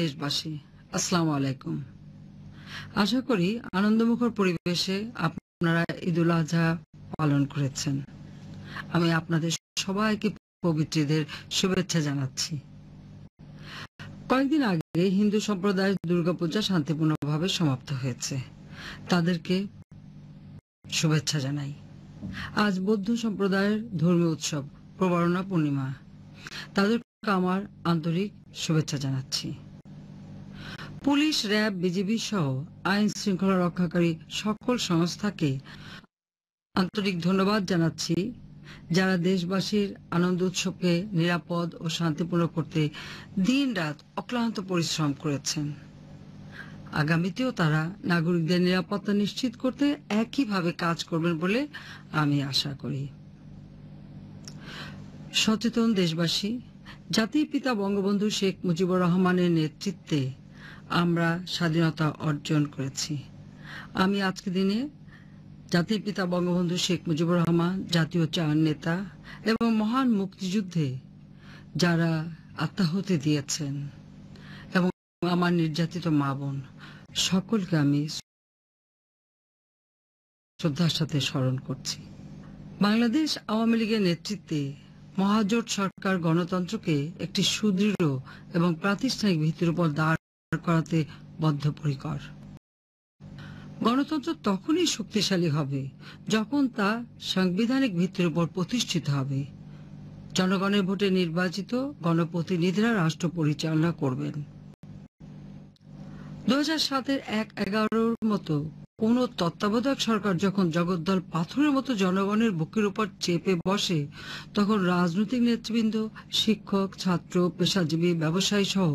দেশবাসী, আসসালামু আলাইকুম। আশা করি আনন্দমুখর পরিবেশে আপনারা ঈদুল আজহা পালন করেছেন। আমি আপনাদের সবাইকে পবিত্রদের শুভেচ্ছা জানাচ্ছি। কয়েকদিন আগে হিন্দু সম্প্রদায়ের দুর্গাপূজা শান্তিপূর্ণভাবে সমাপ্ত হয়েছে। তাদেরকে শুভেচ্ছা জানাই। আজ বৌদ্ধ সম্প্রদায়ের ধর্মীয় উৎসব প্রবরণা পূর্ণিমা। তাদেরকে আমার আন্তরিক শুভেচ্ছা জানাচ্ছি। পুলিশ, র্যাব, বিজিবি সহ আইন শৃঙ্খলা রক্ষাকারী সকল সংস্থাকে আন্তরিক ধন্যবাদ জানাচ্ছি। যারা দেশবাসীর আনন্দ উৎসবকে নিরাপদ ও শান্তিপূর্ণ করতে দিন রাত অক্লান্ত পরিশ্রম করেছেন। আগামীতেও তারা নাগরিকদের নিরাপত্তা নিশ্চিত করতে একইভাবে কাজ করবেন বলে আমি আশা করি। সচেতন দেশবাসী, জাতির পিতা বঙ্গবন্ধু শেখ মুজিবুর রহমানের নেতৃত্বে স্বাধীনতা অর্জন করেছি। আমি আজকে দিনে জাতির পিতা বঙ্গবন্ধু শেখ মুজিবুর রহমান, জাতীয় চার নেতা এবং মহান মুক্তিযুদ্ধে যারা আত্মাহতি দিয়েছেন এবং আমার নির্যাতিত মা বোন, সকলকে আমি শ্রদ্ধার সাথে স্মরণ করছি। বাংলাদেশ আওয়ামী লীগের নেতৃত্বে মহাজোট সরকার গণতন্ত্রকে একটি সুদৃঢ় এবং প্রাতিষ্ঠানিক ভিত্তির উপর দাঁড় করাতে বদ্ধপরিকর। গণতন্ত্র তখনই শক্তিশালী হবে যখন তা সাংবিধানিক ভিত্তির উপর প্রতিষ্ঠিত হবে। জনগণের ভোটে নির্বাচিত গণপ্রতিনিধিরা রাষ্ট্র পরিচালনা করবেন। দু হাজার সাতের এক এগারোর মতো কোন তত্ত্বাবধায়ক সরকার যখন জগদ্দল পাথরের মতো জনগণের বুকের উপর চেপে বসে, তখন রাজনৈতিক নেতৃবৃন্দ, শিক্ষক, ছাত্র, পেশাজীবী, ব্যবসায়ী সহ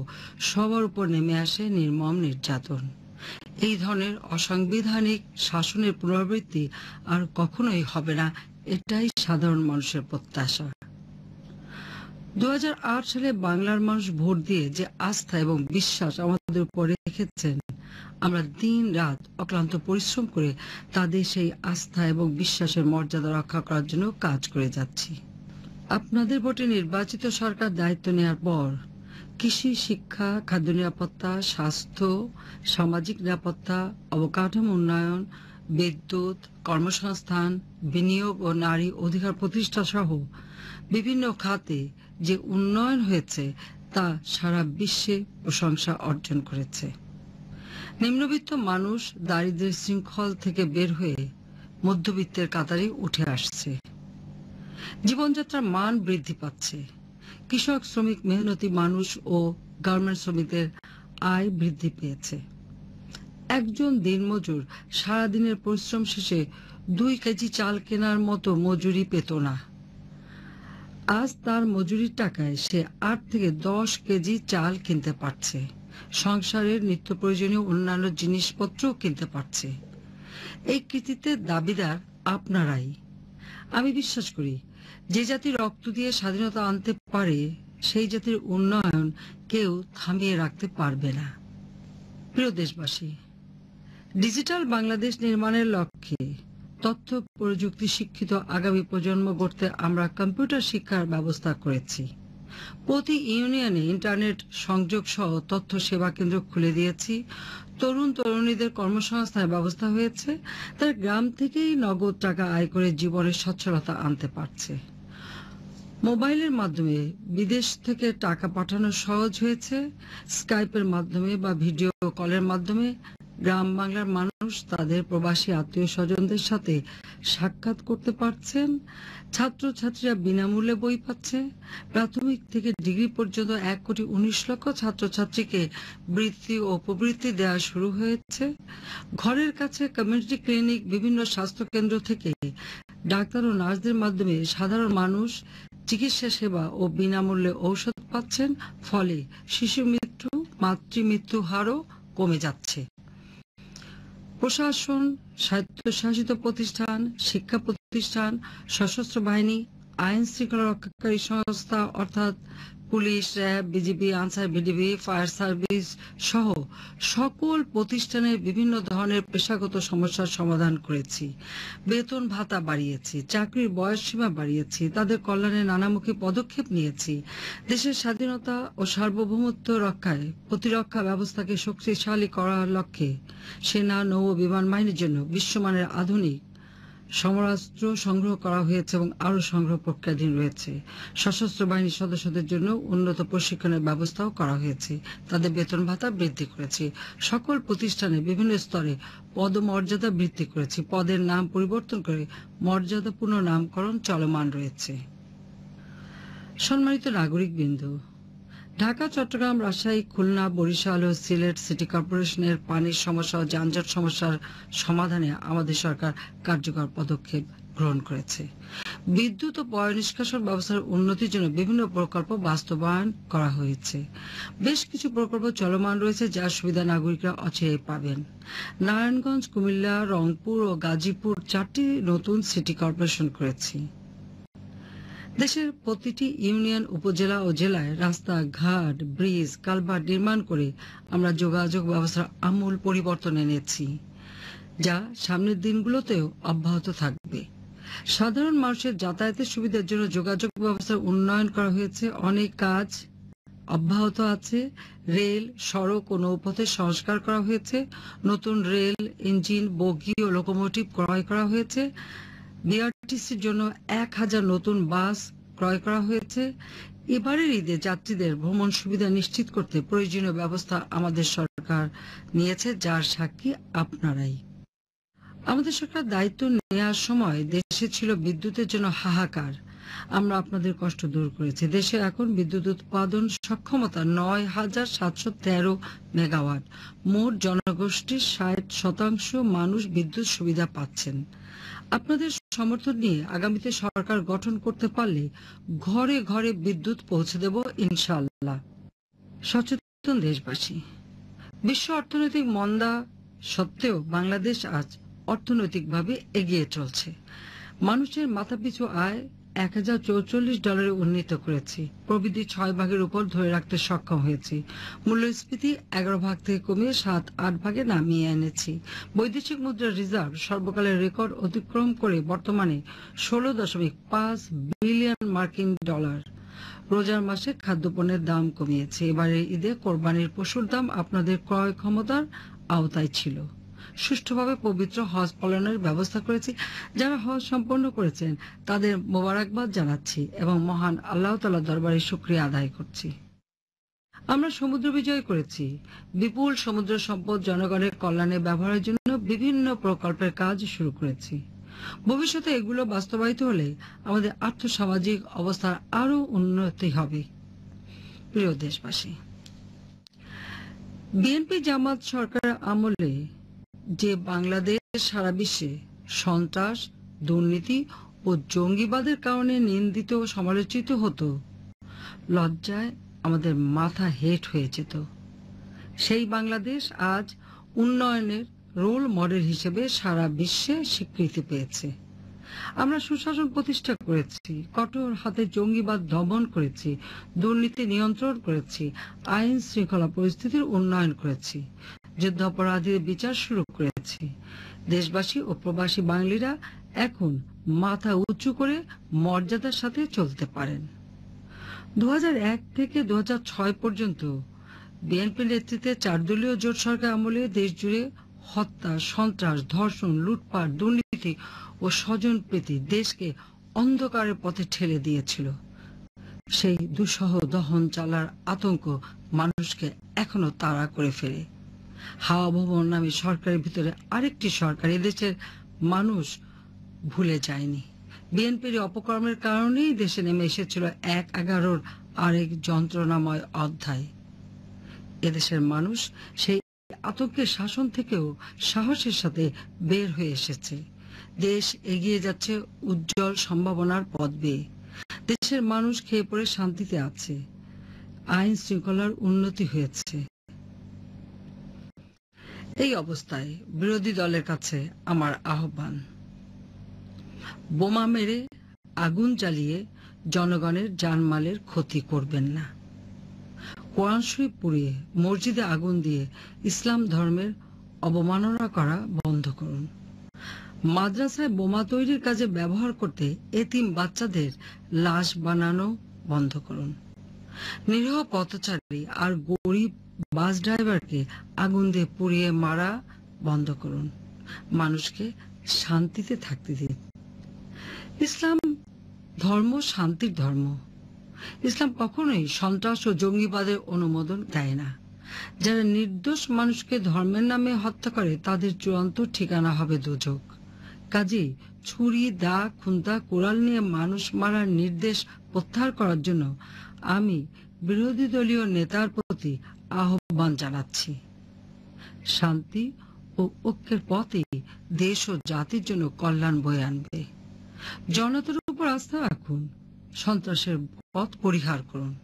সবার উপর নেমে আসে নির্মম নির্যাতন। এই ধরনের অসাংবিধানিক শাসনের পুনরাবৃত্তি আর কখনোই হবে না, এটাই সাধারণ মানুষের প্রত্যাশা। দু হাজার আট সালে বাংলার মানুষ ভোট দিয়ে যে আস্থা এবং বিশ্বাস আমাদের উপর রেখেছেন আমরা দিন রাত অক্লান্ত পরিশ্রম করে তাদের সেই আস্থা এবং বিশ্বাসের মর্যাদা রক্ষা করার জন্য কাজ করে যাচ্ছি। আপনাদের ভোটে নির্বাচিত সরকার দায়িত্ব নেওয়ার পর কৃষি, শিক্ষা, খাদ্য নিরাপত্তা, স্বাস্থ্য, সামাজিক নিরাপত্তা, অবকাঠামো উন্নয়ন, বিদ্যুৎ, কর্মসংস্থান, বিনিয়োগ ও নারী অধিকার প্রতিষ্ঠা সহ বিভিন্ন খাতে যে উন্নয়ন হয়েছে তা সারা বিশ্বে প্রশংসা অর্জন করেছে। নিম্নবিত্ত মানুষ দারিদ্রের শৃঙ্খল থেকে বের হয়ে মধ্যবিত্তের কাতারে উঠে আসছে। জীবনযাত্রার মান বৃদ্ধি পাচ্ছে। কৃষক, শ্রমিক, মেহনতি মানুষ ও গার্মেন্ট শ্রমিকদের আয় বৃদ্ধি পেয়েছে। একজন দিনমজুর সারাদিনের পরিশ্রম শেষে দুই কেজি চাল কেনার মতো মজুরি পেত না। আজ তার মজুরির টাকায় সে আট থেকে দশ কেজি চাল কিনতে পারছে। সংসারের নিত্য প্রয়োজনীয় অন্যান্য জিনিসপত্রও কিনতে পারছে। এই কৃতিত্বের দাবিদার আপনারাই। আমি বিশ্বাস করি, যে জাতি রক্ত দিয়ে স্বাধীনতা আনতে পারে, সেই জাতির উন্নয়ন কেউ থামিয়ে রাখতে পারবে না। প্রিয় দেশবাসী, ডিজিটাল বাংলাদেশ নির্মাণের লক্ষ্যে তথ্য প্রযুক্তি শিক্ষিত আগামী প্রজন্ম গড়তে আমরা কম্পিউটার শিক্ষার ব্যবস্থা করেছি। প্রতি ইউনিয়নে ইন্টারনেট সংযোগ সহ তথ্য সেবা কেন্দ্র খুলে দিয়েছি। তরুণ তরুণীদের কর্মসংস্থানের ব্যবস্থা হয়েছে। তার গ্রাম থেকেই নগদ টাকা আয় করে জীবনের সচ্ছলতা আনতে পারছে। মোবাইলের মাধ্যমে বিদেশ থেকে টাকা পাঠানো সহজ হয়েছে। স্কাইপের মাধ্যমে বা ভিডিও কলের মাধ্যমে। গ্রাম বাংলার মানুষ, তাদের প্রবাসী আত্মীয় স্বজনদের সাথে সাক্ষাৎ করতে পারছেন। ছাত্র ছাত্রীরা বিনামূল্যে বই পাচ্ছে। প্রাথমিক থেকে ডিগ্রি পর্যন্ত এক কোটি উনিশ লক্ষ ছাত্রছাত্রীকে বৃত্তি ও উপবৃত্তি দেওয়া শুরু হয়েছে। ঘরের কাছে কমিউনিটি ক্লিনিক, বিভিন্ন স্বাস্থ্য কেন্দ্র থেকে ডাক্তার ও নার্সদের মাধ্যমে সাধারণ মানুষ চিকিৎসা সেবা ও বিনামূল্যে ঔষধ পাচ্ছেন। ফলে শিশু মৃত্যু মাতৃমৃত্যু হারও কমে যাচ্ছে। প্রশাসন স্বায়ত্তশাসিত প্রতিষ্ঠান শিক্ষা প্রতিষ্ঠান সশস্ত্র বাহিনী আইন শৃঙ্খলা রক্ষাকারী সংস্থা অর্থাৎ police, RAB, BGB, Ansar BDB fire service সহ সকল প্রতিষ্ঠানের বিভিন্ন ধরনের পেশাগত সমস্যার সমাধান করেছি। বেতন ভাতা বাড়িয়েছি, চাকরির বয়স সীমা বাড়িয়েছি, তাদের কল্যাণে নানামুখী পদক্ষেপ নিয়েছি। দেশের স্বাধীনতা ও সার্বভৌমত্ব রক্ষায় প্রতিরক্ষা ব্যবস্থাকে শক্তিশালী করার লক্ষ্যে সেনা, নৌ বিমান বাহিনীর জন্য বিশ্বমানের আধুনিক সমরাস্ত্র সংগ্রহ করা হয়েছে এবং আরও সংগ্রহ প্রক্রিয়াধীন রয়েছে। সশস্ত্র বাহিনীর সদস্যদের জন্য উন্নত প্রশিক্ষণের ব্যবস্থাও করা হয়েছে। তাদের বেতন ভাতা বৃদ্ধি করেছে। সকল প্রতিষ্ঠানে বিভিন্ন স্তরে পদমর্যাদা বৃদ্ধি করেছে। পদের নাম পরিবর্তন করে মর্যাদাপূর্ণ নামকরণ চলমান রয়েছে। সম্মানিত নাগরিক বিন্দু ঢাকা, চট্টগ্রাম, রাজশাহী, খুলনা, বরিশাল ও সিলেট সিটি কর্পোরেশনের পানির সমস্যা ও যানজট সমস্যার সমাধানে আমাদের সরকার কার্যকর পদক্ষেপ গ্রহণ করেছে। বিদ্যুৎ ও পয় নিষ্কাশন ব্যবস্থার উন্নতির জন্য বিভিন্ন প্রকল্প বাস্তবায়ন করা হয়েছে। বেশ কিছু প্রকল্প চলমান রয়েছে যার সুবিধা নাগরিকরা অচিরেই পাবেন। নারায়ণগঞ্জ, কুমিল্লা, রংপুর ও গাজীপুর চারটি নতুন সিটি কর্পোরেশন করেছি। দেশের প্রতিটি ইউনিয়ন, উপজেলা ও জেলায় রাস্তা, ঘাট, ব্রিজ, কালভার্ট নির্মাণ করে আমরা যোগাযোগ ব্যবস্থার আমূল পরিবর্তন এনেছি, যা সামনের দিনগুলোতেও অব্যাহত থাকবে। সাধারণ মানুষের যাতায়াতের সুবিধার জন্য যোগাযোগ ব্যবস্থার উন্নয়ন করা হয়েছে। অনেক কাজ অব্যাহত আছে। রেল, সড়ক ও নৌপথের সংস্কার করা হয়েছে। নতুন রেল, ইঞ্জিন, বগি ও লোকোমোটিভ ক্রয় করা হয়েছে। বিআরটিসির জন্য এক হাজার নতুন বাস ক্রয় করা হয়েছে। এবারের ঈদে যাত্রীদের ভ্রমণ সুবিধা নিশ্চিত করতে প্রয়োজনীয় ব্যবস্থা আমাদের সরকার নিয়েছে, যার সাক্ষী আপনারাই। আমাদের সরকার দায়িত্ব নেওয়ার সময় দেশে ছিল বিদ্যুতের জন্য হাহাকার। আমরা আপনাদের কষ্ট দূর করেছি। দেশে এখন বিদ্যুৎ উৎপাদন সক্ষমতা নয় হাজার সাতশো তেরো মেগাওয়াট। মোট জনগোষ্ঠীর ষাট শতাংশ মানুষ বিদ্যুৎ সুবিধা পাচ্ছেন। আপনাদের সমর্থন নিয়ে আগামীতে সরকার গঠন করতে পারলে ঘরে ঘরে বিদ্যুৎ পৌঁছে দেব ইনশাল্লাহ সচেতন দেশবাসী। বিশ্ব অর্থনৈতিক মন্দা সত্ত্বেও বাংলাদেশ আজ অর্থনৈতিকভাবে এগিয়ে চলছে। মানুষের মাথাপিছু আয় এক হাজার চৌচল্লিশ ডলারে উন্নীত করেছি। প্রবৃদ্ধি ছয় ভাগের উপর ধরে রাখতে সক্ষম হয়েছি। মূল্যস্ফীতি এগারো ভাগ থেকে কমিয়ে সাত, আট ভাগে নামিয়ে এনেছি। বৈদেশিক মুদ্রার রিজার্ভ সর্বকালের রেকর্ড অতিক্রম করে বর্তমানে ষোলো দশমিক পাঁচ বিলিয়ন মার্কিন ডলার। রোজার মাসে খাদ্যপণ্যের দাম কমিয়েছে। এবারে ঈদে কোরবানির পশুর দাম আপনাদের ক্রয় ক্ষমতার আওতায় ছিল। সুষ্ঠুভাবে পবিত্র হজ পালনের ব্যবস্থা করেছি, যারা হজ সম্পন্ন করেছেন, তাদের মোবারকবাদ জানাচ্ছি এবং মহান আল্লাহ তালা দরবারে শুক্রিয়া আদায় করছি। আমরা সমুদ্র বিজয় করেছি। বিপুল সমুদ্র সম্পদ জনগণের কল্যাণে ব্যবহারের জন্য বিভিন্ন প্রকল্পের কাজ শুরু করেছি। ভবিষ্যতে এগুলো বাস্তবায়িত হলে আমাদের আর্থসামাজিক অবস্থার আরও উন্নতি হবে। প্রিয় দেশবাসী, বিএনপি জামাত সরকার আমলে যে বাংলাদেশ, সারা বিশ্বে সন্ত্রাস, দুর্নীতি ও জঙ্গিবাদের কারণে নিন্দিত ও সমালোচিত হতো, লজ্জায় আমাদের মাথা হেট হয়ে যেত। সেই বাংলাদেশ আজ উন্নয়নের রোল মডেল হিসেবে সারা বিশ্বে স্বীকৃতি পেয়েছে। আমরা সুশাসন প্রতিষ্ঠা করেছি, কঠোর হাতে জঙ্গিবাদ দমন করেছি, দুর্নীতি নিয়ন্ত্রণ করেছি, আইন শৃঙ্খলা পরিস্থিতির উন্নয়ন করেছি। যুদ্ধাপরাধীর বিচার শুরু করেছি। দেশবাসী ও প্রবাসী বাঙালিরা এখন মাথা উঁচু করে মর্যাদার সাথে চলতে পারেন। দুহাজার এক থেকে দুহাজার ছয় পর্যন্ত বিএনপি নেতৃত্বে চারদলীয় জোট সরকার আমলে দেশ জুড়ে হত্যা, সন্ত্রাস, ধর্ষণ, লুটপাট, দুর্নীতি ও স্বজন প্রীতি দেশকে অন্ধকারের পথে ঠেলে দিয়েছিল। সেই দুঃসহ দহন চালার আতঙ্ক মানুষকে এখনও তাড়া করে ফেরে হাওয়া ভবন নামে সরকারের ভিতরে আরেকটি সরকার। এদেশের মানুষ ভুলে যায়নি। বিএনপির অপকর্মের কারণেই দেশে নেমে এসেছিল এক এগারোর আরেক যন্ত্রণাময় অধ্যায়। এদেশের মানুষ সেই আতঙ্কের শাসন থেকেও সাহসের সাথে বের হয়ে এসেছে। দেশ এগিয়ে যাচ্ছে উজ্জ্বল সম্ভাবনার পথ বেয়ে দেশের মানুষ খেয়ে পড়ে শান্তিতে আছে। আইন শৃঙ্খলার উন্নতি হয়েছে। এই অবস্থায় বিরোধী দলের কাছে আমার আহ্বান। বোমা মেরে আগুন জ্বালিয়ে জনগণের জানমালের ক্ষতি করবেন না। কোরআন শরীফ পুড়িয়ে মসজিদে আগুন দিয়ে ইসলাম ধর্মের অবমাননা করা বন্ধ করুন। মাদ্রাসায় বোমা তৈরির কাজে ব্যবহার করতে এতিম বাচ্চাদের লাশ বানানো বন্ধ করুন। নিরীহ পথচারী আর গরিব বাস ড্রাইভারকে আগুন দিয়ে পুড়িয়ে মারা বন্ধ করুন। মানুষকে শান্তিতে থাকতে দিন। ইসলাম ধর্ম শান্তির ধর্ম। ইসলাম কখনোই সন্ত্রাস ও জঙ্গিবাদের অনুমোদন দেয় না। যারা নির্দোষ মানুষকে ধর্মের নামে হত্যা করে, তাদের চূড়ান্ত ঠিকানা হবে দুযোগ কাজেই ছুরি, দা খুন্তা কোরাল নিয়ে মানুষ মারার নির্দেশ প্রত্যাহার করার জন্য আমি বিরোধী দলীয় নেতার প্রতি আহ্বান জানাচ্ছি। শান্তি ও ঐক্যের পথে দেশ ও জাতির জন্য কল্যাণ বয়ে আনবে। জনতার উপর আস্থা রাখুন, সন্ত্রাসের পথ পরিহার করুন।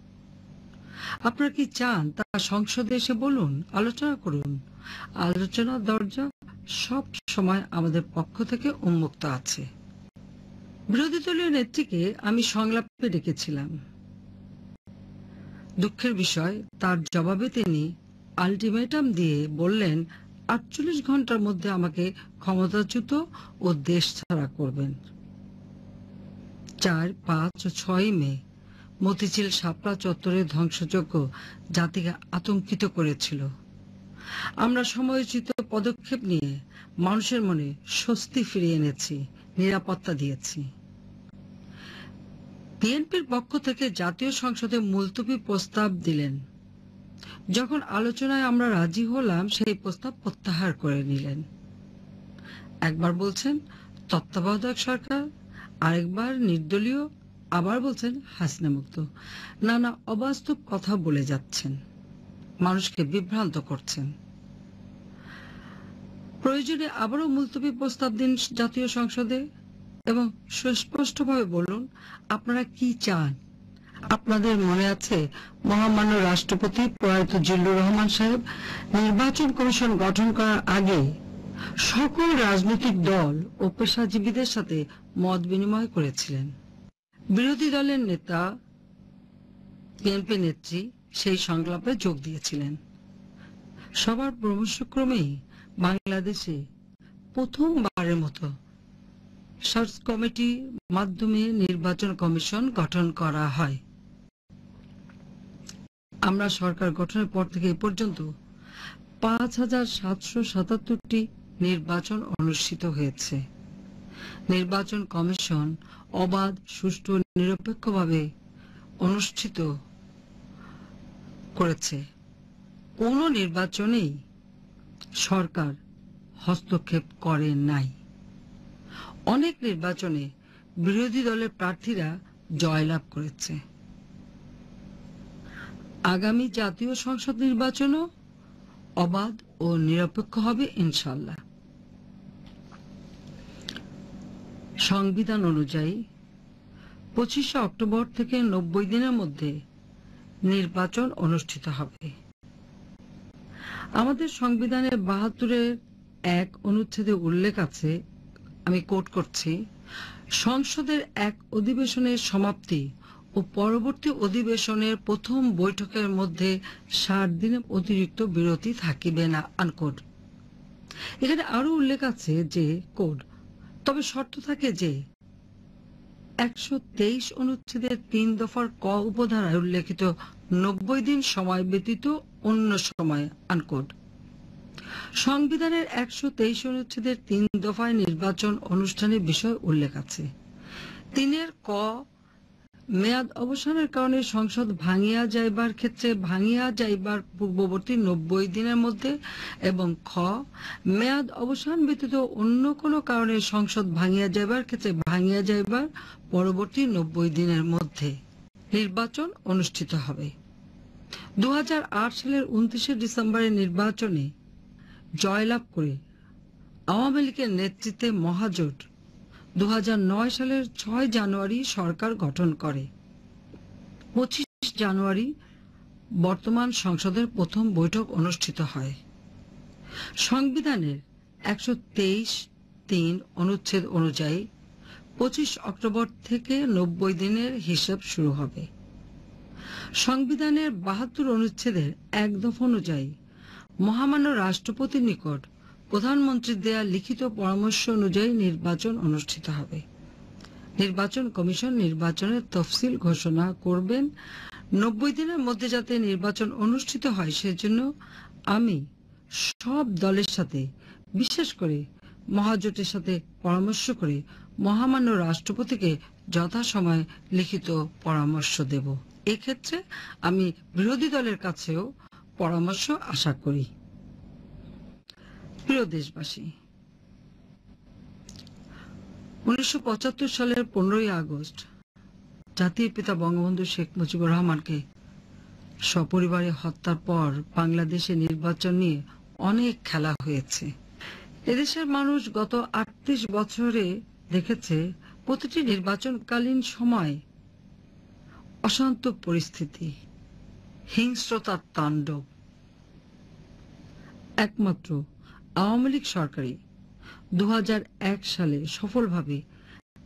আপনারা কি চান তা সংসদে এসে বলুন, আলোচনা করুন। আলোচনার দরজা সব সময় আমাদের পক্ষ থেকে উন্মুক্ত আছে। বিরোধী দলীয় নেত্রীকে আমি সংলাপে ডেকেছিলাম। দুঃখের বিষয়, তার জবাবে তিনি আলটিমেটাম দিয়ে বললেন, আটচল্লিশ ঘণ্টার মধ্যে আমাকে ক্ষমতাচ্যুত ও দেশ ছাড়া করবেন। চার, পাঁচ ও ছয় মে, মতিঝিল শাপলা চত্বরের ধ্বংসযজ্ঞ জাতিকে আতঙ্কিত করেছিল। আমরা সময়োচিত পদক্ষেপ নিয়ে মানুষের মনে স্বস্তি ফিরিয়ে এনেছি, নিরাপত্তা দিয়েছি। বিএনপির পক্ষ থেকে জাতীয় সংসদে মুলতবি প্রস্তাব দিলেন। যখন আলোচনায় আমরা রাজি হলাম, সেই প্রস্তাব প্রত্যাহার করে নিলেন। একবার বলছেন, তত্ত্বাবধায়ক সরকার, আরেকবার নির্দলীয়, আবার বলছেন হাসিনা মুক্ত নানা অবাস্তব কথা বলে যাচ্ছেন। মানুষকে বিভ্রান্ত করছেন। প্রয়োজনে আবারও মুলতবি প্রস্তাব দিন জাতীয় সংসদে। এবং সুস্পষ্টভাবে বলুন, আপনারা কি চান? আপনাদের মনে আছে, মহামান্য রাষ্ট্রপতি প্রয়াত জিল্লুর রহমান সাহেব, নির্বাচন কমিশন গঠন করার আগে সকল রাজনৈতিক দল ও পেশাজীবীদের সাথে মত বিনিময় করেছিলেন। বিরোধী দলের নেতা, বিএনপি নেত্রী সেই সংলাপে যোগ দিয়েছিলেন। সবার পরামর্শক্রমেই বাংলাদেশে প্রথমবারের মতো সার্চ কমিটির মাধ্যমে নির্বাচন কমিশন গঠন করা হয়। আমরা সরকার গঠনের পর থেকে এ পর্যন্ত পাঁচ হাজার সাতশো সাতাত্তরটি নির্বাচন অনুষ্ঠিত হয়েছে। নির্বাচন কমিশন অবাধ, সুষ্ঠু, নিরপেক্ষভাবে অনুষ্ঠিত করেছে। কোনো নির্বাচনেই সরকার হস্তক্ষেপ করে নাই। অনেক নির্বাচনে বিরোধী দলের প্রার্থীরা জয়লাভ করেছে। আগামী জাতীয় সংসদ নির্বাচনও অবাধ ও নিরপেক্ষ হবে ইনশাল্লাহ সংবিধান অনুযায়ী পঁচিশে অক্টোবর থেকে নব্বই দিনের মধ্যে নির্বাচন অনুষ্ঠিত হবে। আমাদের সংবিধানের বাহাত্তরের এক অনুচ্ছেদে উল্লেখ আছে আমি কোট করছি, সংসদের এক অধিবেশনের সমাপ্তি ও পরবর্তী অধিবেশনের প্রথম বৈঠকের মধ্যে ষাট দিনের অতিরিক্ত বিরতি থাকিবে না আনকোড এখানে আরও উল্লেখ আছে যে কোড তবে শর্ত থাকে যে, একশো তেইশ অনুচ্ছেদের তিন দফার ক উপধারায় উল্লেখিত নব্বই দিন সময় ব্যতীত অন্য সময় আনকোড সংবিধানের একশো তেইশ অনুচ্ছেদের তিন দফায় নির্বাচন অনুষ্ঠানের বিষয় উল্লেখ আছে। তিনের ক, মেয়াদ অবসানের কারণে সংসদ ভাঙিয়া যাইবার ক্ষেত্রে ভাঙিয়া যাইবার পূর্ববর্তী নব্বই দিনের মধ্যে এবং খ, মেয়াদ অবসান ব্যতীত অন্য কোনো কারণে সংসদ ভাঙিয়া যাইবার ক্ষেত্রে ভাঙিয়া যাইবার পরবর্তী নব্বই দিনের মধ্যে নির্বাচন অনুষ্ঠিত হবে। দু হাজার আট সালের উনত্রিশে ডিসেম্বরের নির্বাচনে জয়লাভ করে আওয়ামী লীগের নেতৃত্বে মহাজোট। দু হাজার নয় সালের ছয় জানুয়ারি সরকার গঠন করে। পঁচিশ জানুয়ারি বর্তমান সংসদের প্রথম বৈঠক অনুষ্ঠিত হয়। সংবিধানের একশো তেইশ তিন অনুচ্ছেদ অনুযায়ী পঁচিশ অক্টোবর থেকে নব্বই দিনের হিসাব শুরু হবে। সংবিধানের বাহাত্তর অনুচ্ছেদের এক দফা অনুযায়ী মহামান্য রাষ্ট্রপতির নিকট প্রধানমন্ত্রীর দেয়া লিখিত পরামর্শ অনুযায়ী নির্বাচন অনুষ্ঠিত হবে। নির্বাচন কমিশন নির্বাচনের তফসিল ঘোষণা করবেন। নব্বই দিনের মধ্যে যাতে নির্বাচন অনুষ্ঠিত হয়, সেজন্য আমি সব দলের সাথে, বিশেষ করে মহাজোটের সাথে পরামর্শ করে মহামান্য রাষ্ট্রপতিকে যথাসময়ে লিখিত পরামর্শ দেব। এক্ষেত্রে আমি বিরোধী দলের কাছেও পরামর্শ আশা করি। প্রিয় দেশবাসী, উনিশশো পঁচাত্তর সালের পনেরোই আগস্ট জাতির পিতা বঙ্গবন্ধু শেখ মুজিবুর রহমানকে সপরিবারে হত্যার পর বাংলাদেশে নির্বাচন নিয়ে অনেক খেলা হয়েছে। এদেশের মানুষ গত আটত্রিশ বছরে দেখেছে, প্রতিটি নির্বাচনকালীন সময় অশান্ত পরিস্থিতি। হিংস্রতার তাণ্ডব। একমাত্র আওয়ামী লীগ সরকারই দু সালে সফলভাবে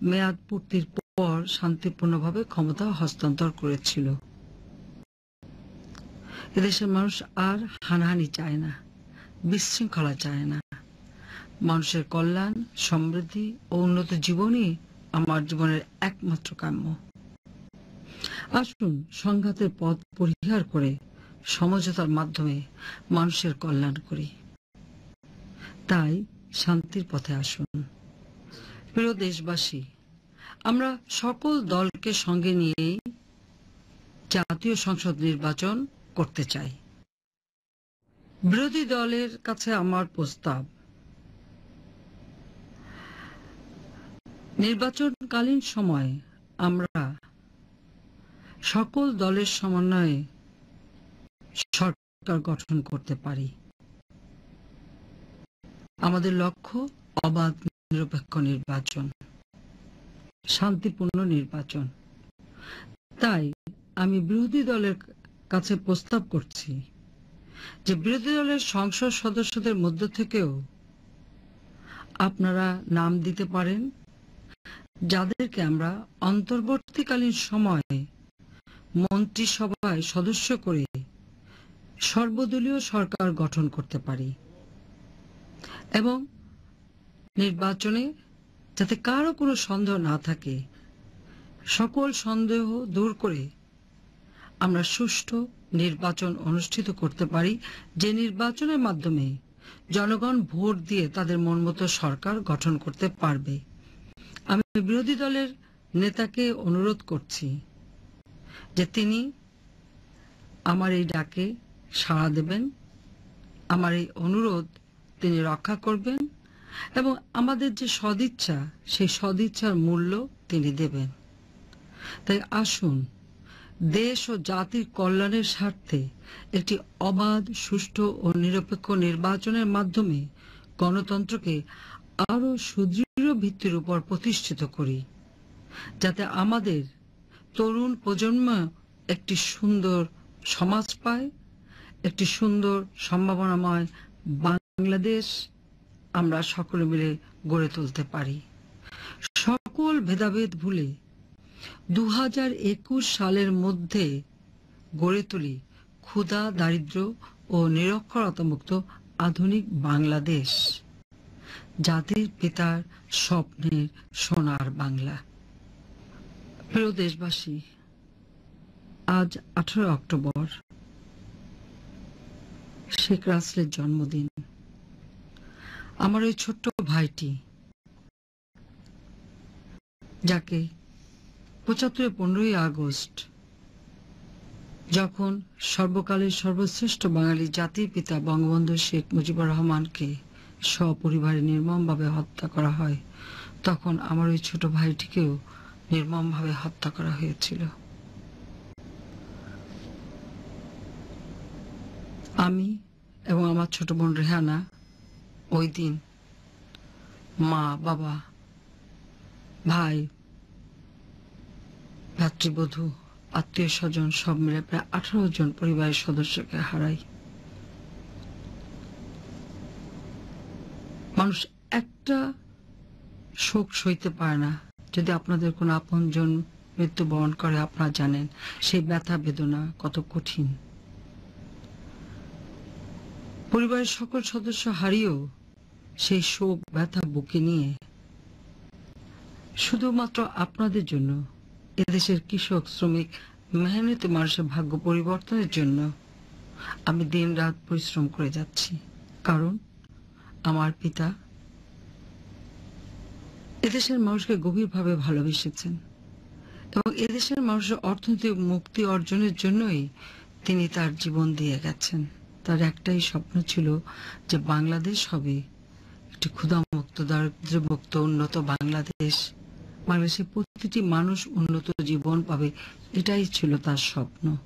মেয়াদ পূর্তির পর শান্তিপূর্ণভাবে ক্ষমতা হস্তান্তর করেছিল। এদেশের মানুষ আর হানাহানি চায় না, বিশৃঙ্খলা চায় না। মানুষের কল্যাণ, সমৃদ্ধি ও উন্নত জীবনই আমার জীবনের একমাত্র কাম্য। আসুন সংঘাতের পথ পরিহার করে সমঝোতার মাধ্যমে মানুষের কল্যাণ করি। তাই শান্তির পথে আসুন। প্রিয় দেশবাসী, আমরা সকল দলকে সঙ্গে নিয়েই জাতীয় সংসদ নির্বাচন করতে চাই। বিরোধী দলের কাছে আমার প্রস্তাব, নির্বাচনকালীন সময় আমরা সকল দলের সমন্বয়ে সরকার গঠন করতে পারি। আমাদের লক্ষ্য অবাধ, নিরপেক্ষ নির্বাচন, শান্তিপূর্ণ নির্বাচন। তাই আমি বিরোধী দলের কাছে প্রস্তাব করছি যে বিরোধী দলের সংসদ সদস্যদের মধ্য থেকেও আপনারা নাম দিতে পারেন। যাদেরকে আমরা অন্তর্বর্তীকালীন সময়ে মন্ত্রিসভায় সদস্য করে সর্বদলীয় সরকার গঠন করতে পারি এবং নির্বাচনে যাতে কারও কোনো সন্দেহ না থাকে, সকল সন্দেহ দূর করে আমরা সুষ্ঠু নির্বাচন অনুষ্ঠিত করতে পারি। যে নির্বাচনের মাধ্যমে জনগণ ভোট দিয়ে তাদের মন মতো সরকার গঠন করতে পারবে। আমি বিরোধী দলের নেতাকে অনুরোধ করছি যে তিনি আমার এই ডাকে সাড়া দেবেন, আমার এই অনুরোধ তিনি রক্ষা করবেন এবং আমাদের যে সদিচ্ছা, সেই সদিচ্ছার মূল্য তিনি দেবেন। তাই আসুন, দেশ ও জাতির কল্যাণের স্বার্থে একটি অবাধ, সুষ্ঠু ও নিরপেক্ষ নির্বাচনের মাধ্যমে গণতন্ত্রকে আরও সুদৃঢ় ভিত্তির উপর প্রতিষ্ঠিত করি, যাতে আমাদের তরুণ প্রজন্ম একটি সুন্দর সমাজ পায়, একটি সুন্দর সম্ভাবনাময় বাংলাদেশ আমরা সকলে মিলে গড়ে তুলতে পারি। সকল ভেদাভেদ ভুলে দু হাজার একুশ সালের মধ্যে গড়ে তুলি ক্ষুধা, দারিদ্র ও নিরক্ষরতামুক্ত আধুনিক বাংলাদেশ। জাতির পিতার স্বপ্নের সোনার বাংলা। প্রিয় দেশবাসী, আজ আঠারো অক্টোবর, শেখ রাসেলের জন্মদিন। আমার ওই ছোট্ট ভাইটি, যাকে পঁচাত্তরে পনেরোই আগস্ট, যখন সর্বকালের সর্বশ্রেষ্ঠ বাঙালি জাতির পিতা বঙ্গবন্ধু শেখ মুজিবুর রহমানকে সপরিবারে নির্মমভাবে হত্যা করা হয়, তখন আমার ওই ছোট ভাইটিকেও নির্মমভাবে হত্যা করা হয়েছিল। আমি এবং আমার ছোট বোন রেহানা ওই দিন মা, বাবা, ভাই, ভাতৃবধূ, আত্মীয় স্বজন সব মিলে প্রায় আঠারো জন পরিবারের সদস্যকে হারাই। মানুষ একটা শোক সইতে পারে না। যদি আপনাদের কোনো আপনজন মৃত্যুবরণ করে, আপনারা জানেন, সেই ব্যথা, বেদনা কত কঠিন। পরিবারের সকল সদস্য হারিয়েও সেই শোক, ব্যথা বুকে নিয়ে শুধুমাত্র আপনাদের জন্য, এদেশের কৃষক, শ্রমিক, মেহনতি মানুষের ভাগ্য পরিবর্তনের জন্য আমি দিন রাত পরিশ্রম করে যাচ্ছি। কারণ আমার পিতা এদেশের মানুষকে গভীরভাবে ভালোবেসেছেন। এবং এদেশের মানুষের অর্থনৈতিক মুক্তি অর্জনের জন্যই তিনি তার জীবন দিয়ে গেছেন। তার একটাই স্বপ্ন ছিল যে বাংলাদেশ হবে একটি ক্ষুধামুক্ত, দারিদ্র্যমুক্ত, উন্নত বাংলাদেশ। বাংলাদেশের প্রতিটি মানুষ উন্নত জীবন পাবে, এটাই ছিল তার স্বপ্ন।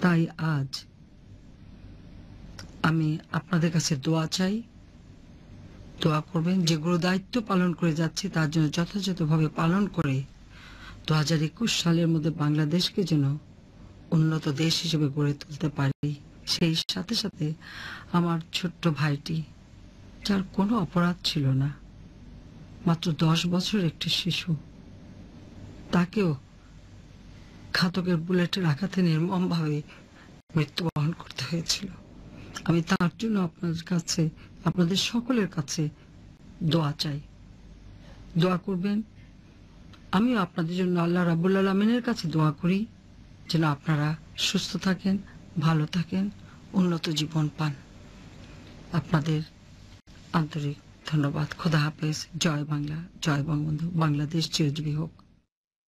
তাই আজ আমি আপনাদের কাছে দোয়া চাই। দোয়া করবেন। যেগুলো দায়িত্ব পালন করে যাচ্ছি, তার জন্য যথাযথভাবে পালন করে। দু হাজার একুশ সালের মধ্যে বাংলাদেশকে যেন উন্নত দেশ হিসেবে গড়ে তুলতে পারি, সেই সাথে সাথে আমার ছোট্ট ভাইটি, যার কোনো অপরাধ ছিল না, মাত্র দশ বছর একটি শিশু, তাকেও ঘাতকের বুলেটের আঘাতে নির্মমভাবে মৃত্যুবরণ করতে হয়েছিল। আমি তার জন্য আপনার কাছে, আপনাদের সকলের কাছে দোয়া চাই। দোয়া করবেন। আমিও আপনাদের জন্য আল্লাহ রাবুল আলমিনের কাছে দোয়া করি, যেন আপনারা সুস্থ থাকেন, ভালো থাকেন, উন্নত জীবন পান। আপনাদের আন্তরিক ধন্যবাদ। খোদা হাফেজ। জয় বাংলা, জয় বঙ্গবন্ধু। বাংলাদেশ চিরজীবী হোক।